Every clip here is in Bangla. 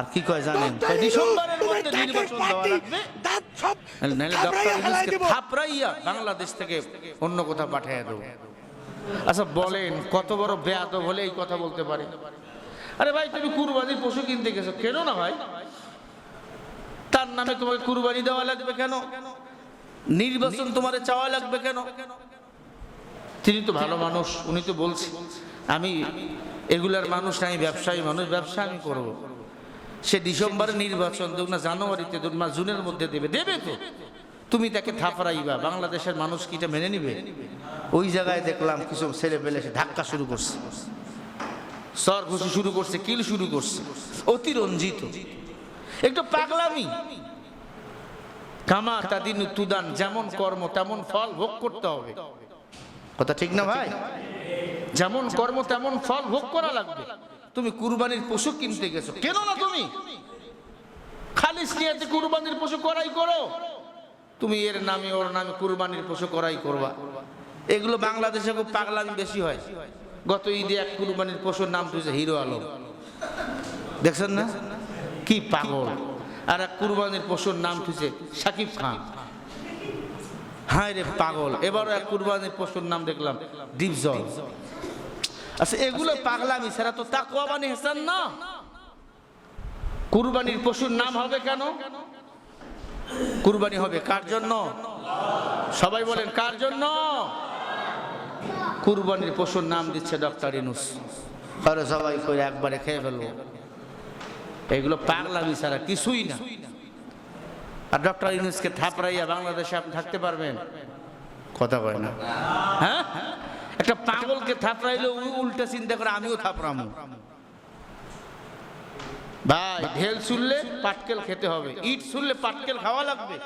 আর কি কয় জানেন? কয় ডিসেম্বরের মধ্যে নির্বাচন দেওয়া লাগবে। নাহলে ডক্টর ইউনুসকে থাপড়াইয়া বাংলাদেশ থেকে অন্য কোথাও পাঠিয়ে দেবো। আচ্ছা বলেন কত বড় বেয়াদ হলে এই কথা বলতে পারে? আরে ভাই তুমি কুরবানির পশু কিনতে গেছো। কেন না ভাই? তার নামে তোমাকে কুরবানি দেওয়া লাগবে কেন? নির্বাচন তোমার চাওয়া লাগবে কেন? তিনি তো ভালো মানুষ উনি তো বলছে আমি এগুলার মানুষ না আমি ব্যবসায়ী মানুষ ব্যবসা আমি করব। সে ডিসেম্বরে নির্বাচন দেব না, জানুয়ারিতে দেব না, জুনের মধ্যে দেবে। দেবে তো। তুমি তাকে থাপড়াইবা, বাংলাদেশের মানুষ কি এটা মেনে নিবে? ওই জায়গায় দেখলাম কিছু ছেলে পেলে সে ধাক্কা শুরু করছে। সর ঘুষি শুরু করছে, কিল শুরু করছে। অতিরঞ্জিত। একটু পাগলামি। কামা তাদিন তুদান, যেমন কর্ম তেমন ফল ভোগ করতে হবে। কথা ঠিক না ভাই? যেমন কর্ম তেমন ফল ভোগ করা লাগবে। তুমি কুরবানির পশু কিনতে গেছো। কেন না তুমি? খালিস নিয়াতে কুরবানির পশু করাই করো। তুমি এর নামে, ওর নামে কুরবানির পশু করাই করবা। এগুলো বাংলাদেশে খুব পাগলামি বেশি হয়। গত ঈদে এক কুরবানির পশুর নাম তুলছে হিরো আলম। দেখছেন না? কি পাগল। আর এক কুরবানির পশুর নাম তুলছে সাকিব খান। হায় রে পাগল। এবারও এক কুরবানির পশুর নাম দেখলাম ডিপজল আচ্ছা এগুলো পাগলামি ছাড়া তো তাকুয়া বানি হেসান না? কুরবানির পশুর নাম হবে কেন? কুরবানি হবে কার জন্য? সবাই বলেন কার জন্য? কুরবানির পশুর নাম দিচ্ছে ডক্টর ইনুস। আরে সবাই করে একবারে খেয়ে ফেলব। এগুলো পাগলামি ছাড়া কিছুই না। আর ডক্টর ইউনুসকে থাপড়াইয়া বাংলাদেশে আপনি থাকতে পারবেন? কথা কয় না। হ্যাঁ? একটা পাগলকে থাপড়াইলে ওই উল্টা চিন্তা করে আমিও থাপড়ামো। ভাই ঢেল শুনলে পাটকেল খেতে হবে। ইট শুনলে পাটকেল খাওয়া লাগবে।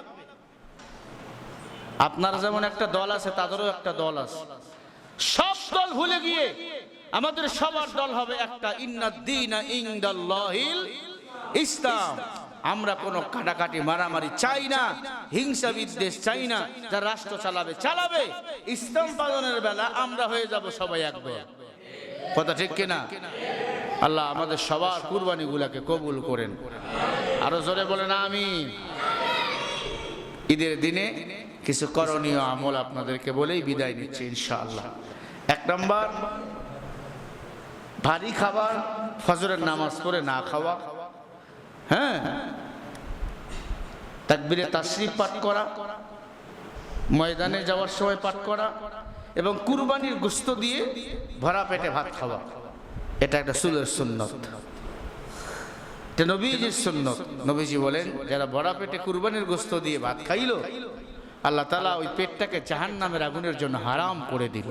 আপনার যেমন একটা দল আছে তাদেরও একটা দল আছে। সব দল ভুলে গিয়ে আমাদের সবার দল হবে একটা ইন্নাদ্দিনা ইনদাল্লাহিল ইসলাম। আমরা কোনো কাটাকাটি, মারামারি চাই না হিংসা বিদ্বেষ চাই না, যা রাষ্ট্র চালাবে চালাবে। ইসলাম পালনের বেলা আমরা হয়ে যাব সবাই একবার কথা ঠিক কিনা আল্লাহ আমাদের সবার কুরবানিগুলাকে কবুল করেন। আরও জোরে বলেন আমি ঈদের দিনে কিছু করণীয় আমল আপনাদেরকে বলেই বিদায় নিচ্ছি, ইনশাআল্লাহ। এক নম্বর, ভারী খাবার, ফজরের নামাজ করে না খাওয়া। হ্যাঁ। তাকবিরে তাশরিফ পাঠ করা, ময়দানে যাওয়ার সময় পাঠ করা এবং কুরবানির গোস্ত দিয়ে ভরা পেটে ভাত খাওয়া। এটা একটা সুলের সুন্নত। এটা নবীজির সুন্নত। নবীজি বলেন, যারা ভরা পেটে কুরবানির গোস্ত দিয়ে ভাত খাইলো, আল্লাহ তালা ওই পেটটাকে জাহান নামের আগুনের জন্য হারাম করে দিল।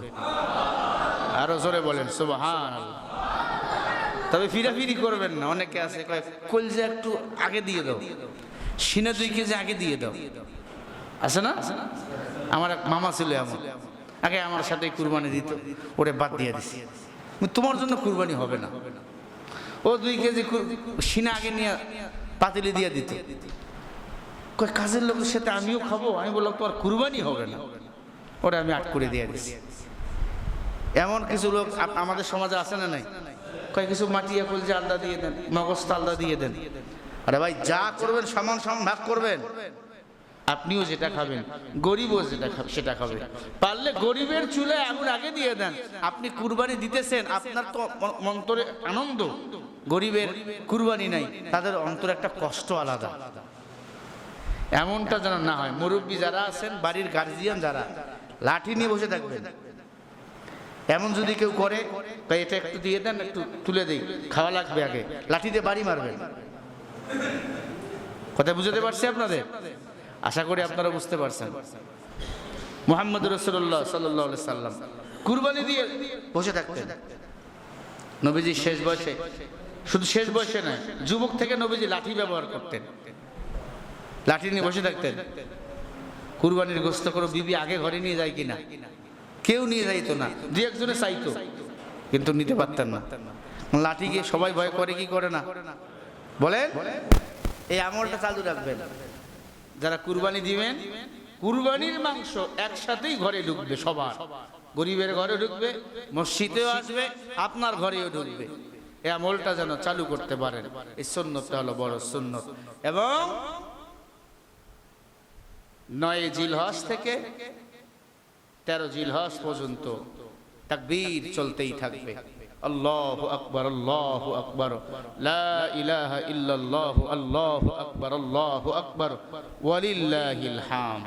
আরও জোরে বলেন সুবহান তবে ফিরাফিরি করবেন না, অনেকে আছে, কয়, কলজা একটু আগে দিয়ে দাও, সিনা দুই কেজি আগে দিয়ে দাও। আছে না? আমার এক মামা ছিল এমন। আগে আমার সাথে কুরবানি দিত, ওরে বাদ দিয়ে দিছি। তোমার জন্য কুরবানি হবে না। ও দুই কেজি সিনা আগে নিয়ে পাতিলি দিয়ে দিত। কয়, কাজের লোকের সাথে আমিও খাব? আমি বললাম, তোমার কুরবানি হবে না। ওরা আমি আট করে দিয়ে দিছি। এমন কিছু লোক আমাদের সমাজে আছে না নাই? কয় কিছু মাটিয়া কলজা আলদা দিয়ে দেন মগজটা আলদা দিয়ে দেন। আরে ভাই যা করবেন সমান সমান ভাগ করবেন। আপনিও যেটা খাবেন গরিবও যেটা খাবে সেটা খাবে। পারলে গরিবের চুলে আগুন আগে দিয়ে দেন। আপনি কুরবানি দিতেছেন আপনার তো অন্তরে আনন্দ। গরিবের কুরবানি নাই তাদের অন্তরে একটা কষ্ট আলাদা। এমনটা যেন না হয়। মুরব্বী যারা আছেন বাড়ির গার্জিয়ান যারা লাঠি নিয়ে বসে থাকবেন। এমন যদি কেউ করে, তাই এটা একটু দিয়ে দেন, একটু তুলে দিই। খাওয়া লাগবে আগে। লাঠি দিয়ে বাড়ি মারবেন। কথা বুঝতে পারছি আপনাদের? আশা করি আপনারা বুঝতে পারছেন। মোহাম্মদ রসুল্লাহ সাল্লাহ সাল্লাম। কুরবানি দিয়ে বসে থাকতেন। নবীজি শেষ বয়সে। শুধু শেষ বয়সে নয়, যুবক থেকে নবীজি লাঠি ব্যবহার করতেন। লাঠি নিয়ে বসে থাকতেন। কুরবানির গোস্ত করে বিবি আগে ঘরে নিয়ে যায় কিনা? কেউ নিয়ে যাইতো না দু একজনে চাইতো কিন্তু নিতে পারতেন না। লাঠি গিয়ে সবাই ভয় করে কি করে না? বলেন? এই আমলটা চালু রাখবেন। যারা কুরবানি দিবেন কুরবানির মাংস একসাথেই ঘরে ঢুকবে সবার। গরিবের ঘরে ঢুকবে মসজিদেও আসবে আপনার ঘরেও ঢুকবে। এই আমলটা যেন চালু করতে পারেন। এই সুন্নতটা হলো বড় সুন্নত। এবং নয় জিলহজ থেকে তেরো জিলহজ পর্যন্ত তাকবীর চলতেই থাকবে। আল্লাহ আকবর আল্লাহ আকবর। ইল্লাল্লাহু, আল্লাহু আকবর আল্লাহু আকবর। ওয়ালিল্লাহিল হাম।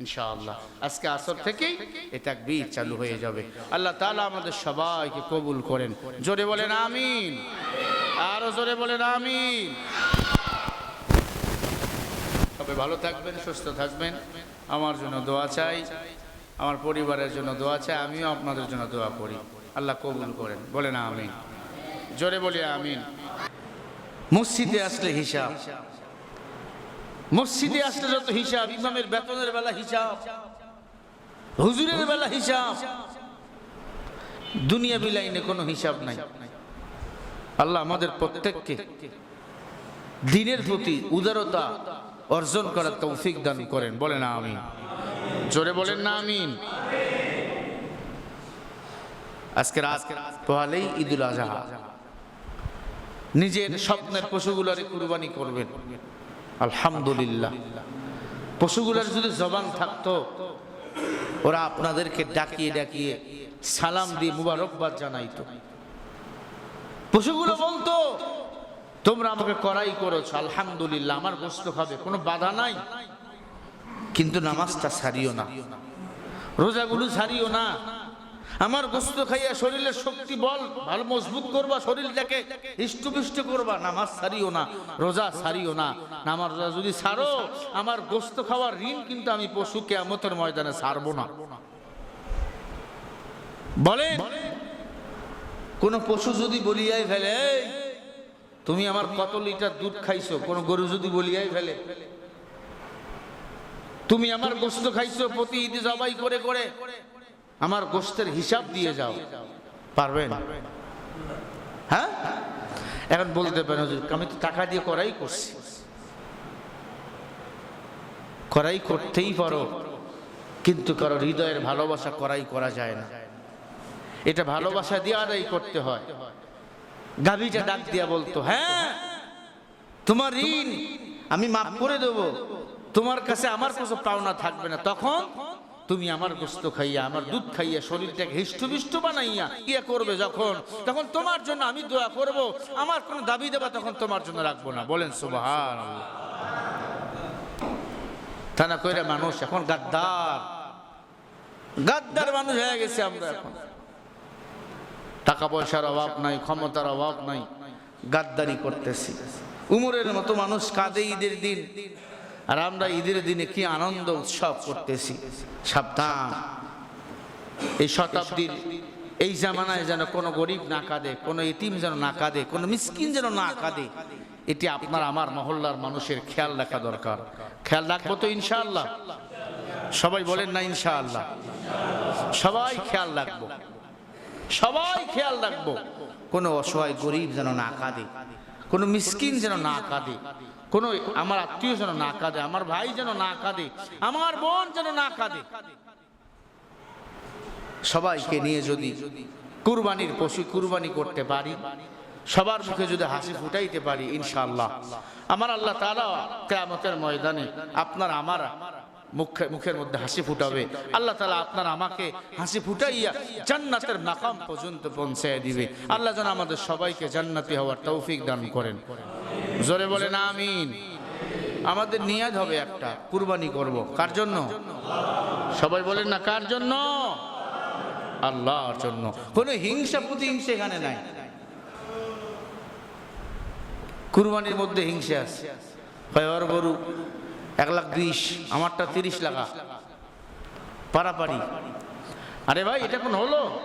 ইনশাআল্লাহ, আজকে আসর থেকেই এ তাকবীর চালু হয়ে যাবে। আল্লাহ তাআলা আমাদের সবাইকে কবুল করেন। জোরে বলেন আমিন। আরও জোরে বলেন আমিন। তবে ভালো থাকবেন, সুস্থ থাকবেন। আমার জন্য দোয়া চাই। আমার পরিবারের জন্য দোয়া চাই, আমিও আপনাদের জন্য দোয়া করি। আল্লাহ কবুল করেন। বলে না আমিন। জোরে বলি আমিন। মসজিদে আসলে হিসাব। মসজিদে আসলে যত হিসাব, ইমামের বেতনের বেলা হিসাব, হুজুরের বেলা হিসাব দুনিয়া বিলাইনে কোনো হিসাব নাই। আল্লাহ আমাদের প্রত্যেককে দিনের প্রতি উদারতা অর্জন করার তৌফিক দান করেন। বলেন আমি জোরে বলেন না, আমিন। আজকে রাত পোহালেই ঈদুল আজহা। নিজের স্বপ্নের পশুগুলারে কুরবানি করবেন। আলহামদুলিল্লাহ। পশুগুলার যদি জবান থাকতো, ওরা আপনাদেরকে ডাকিয়ে ডাকিয়ে সালাম দিয়ে মুবারকবাদ জানাইতো। পশুগুলো বলতো, তোমরা আমাকে করাই করেছ, আলহামদুলিল্লাহ, আমার গোস্ত খাবে, কোনো বাধা নাই। কিন্তু নামাজটা সারিও না। রোজাগুলো সারিও না। আমার গোস্ত খাইয়া শরীরের শক্তি বল ভালো মজবুত করবা শরীরটাকে হৃষ্টপুষ্ট করবা নামাজ সারিও না রোজা সারিও না। নামাজ রোজা যদি সারো আমার গোস্ত খাওয়ার ঋণ কিন্তু আমি পশু কেয়ামতের ময়দানে সারবো না। বলে কোন পশু যদি বলিয়াই ফেলে "এই, তুমি আমার কত লিটার দুধ খাইছো? কোন গরু যদি বলিয়াই ফেলে তুমি আমার গোস্ত খাইছো, প্রতি ঈদে জবাই করে করে। আমার গোস্তের হিসাব দিয়ে যাও। পারবেন? হ্যাঁ? এখন বলতে পারেন আমি তো টাকা দিয়ে করাই করছি। করাই করতেই পারো, কিন্তু কারও হৃদয়ের ভালোবাসা করাই করা যায় না। এটা ভালোবাসা দিয়ে আদায় করতে হয়। গাভীটা ডাক দিয়া বলতো হ্যাঁ তোমার ঋণ আমি মাফ করে দেব। তোমার কাছে আমার কাছে পাওনা থাকবে না। তখন তুমি আমার গোস্ত খাইয়া, আমার দুধ খাইয়া, শরীরটাকে হিষ্টবিষ্ট বানাইয়া ইয়ে করবে যখন। তখন তোমার জন্য আমি দোয়া করব। আমার কোনো দাবি দেবা তখন তোমার জন্য রাখব না। বলেন সুবহান তা না কইরা মানুষ এখন গাদ্দার। গাদ্দার মানুষ হয়ে গেছে আমরা এখন। টাকা পয়সার অভাব নাই, ক্ষমতার অভাব নাই। গাদ্দারি করতেছি। উমরের মতো মানুষ কাঁদে ঈদের দিন। আর আমরা ঈদের দিনে কি আনন্দ উৎসব করতেছি? সাবধান। এই শতাব্দীর এই জামানায় যেন কোনো গরিব না কাঁদে, কোনো এতিম যেন না কাঁদে, কোনো মিসকিন যেন না কাঁদে, এটি আপনার, আমার মহল্লার মানুষের খেয়াল রাখা দরকার। খেয়াল রাখব তো ইনশাআল্লাহ। সবাই বলেন না ইনশাআল্লাহ। সবাই খেয়াল রাখব। সবাই খেয়াল রাখব। কোনো অসহায় গরিব যেন না কাঁদে, কোনো মিসকিন যেন না কাঁদে কোনো আমার আত্মীয় যেন না কাঁদে, আমার ভাই যেন না কাঁদে, আমার বোন যেন না কাঁদে। সবাইকে নিয়ে যদি কুরবানির পশু কুরবানি করতে পারি, সবার মুখে যদি হাসি ফুটাইতে পারি, ইনশাআল্লাহ। আমার আল্লাহ তারা কেমতের ময়দানে আপনার, আমার মুখে, মুখের মধ্যে হাসি ফুটাবে। আল্লাহ তালা আপনার আমাকে হাসি ফুটাইয়া জান্নাতের মাকাম পর্যন্ত পৌঁছায় দিবে। আল্লাহ যেন আমাদের সবাইকে জান্নাতি হওয়ার তৌফিক দান করেন। জোরে বলেন, আমিন। আমাদের নিয়াজ হবে একটা, কুরবানি করব। কার জন্য? সবাই বলেন না, কার জন্য? আল্লাহর জন্য। কোনো হিংসা প্রতিহিংসা এখানে নাই। কুরবানির মধ্যে হিংসা আছে। হয় গরু। এক লাখ বিশ, আমারটা তিরিশ লাখা। পারাপারি। আরে ভাই, এটা কোন হলো?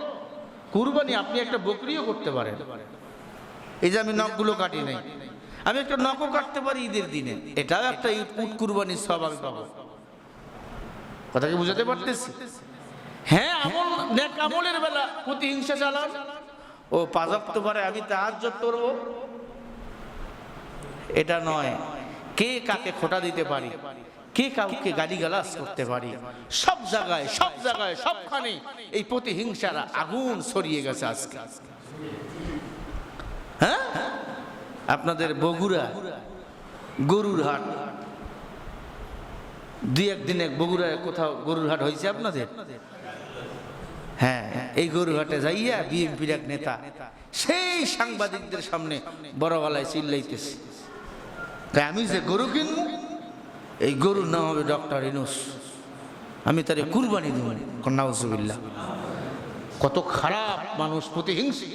কুরবানি আপনি একটা বকরিও করতে পারেন। এই যে আমি নখগুলো কাটি নাই। আমি একটা নখও কাটতে পারি ঈদের দিনে। এটাও একটা উট কুরবানির সব আমি পাবো। কথা কি বুঝাতে পারতেছি? হ্যাঁ আমল, নেক আমলের বেলা প্রতিহিংসা চালান। ও পাজাপ্ত পারে আমি তাহার করব। এটা নয়। কে কাকে খোটা দিতে পারি? কে কাউকে গালি গালাস করতে পারি? সব জায়গায় সব জায়গায়, সবখানে এই প্রতিহিংসার আগুন ছড়িয়ে গেছে আজকে। হ্যাঁ? আপনাদের বগুড়া গরুর হাট দুই একদিন এক বগুড়ায় কোথাও গরুর হাট হয়েছে আপনাদের? হ্যাঁ এই গরুর হাটে যাইয়া বিএনপির এক নেতা, সেই সাংবাদিকদের সামনে বড় গলায় চিল্লাইতেছে। তাই আমি যে গরু কিনবো, এই গরুর নাম হবে ডক্টর ইনুস। আমি তারে কুরবানি দেব কন্যা কত খারাপ মানুষ, প্রতিহিংসী।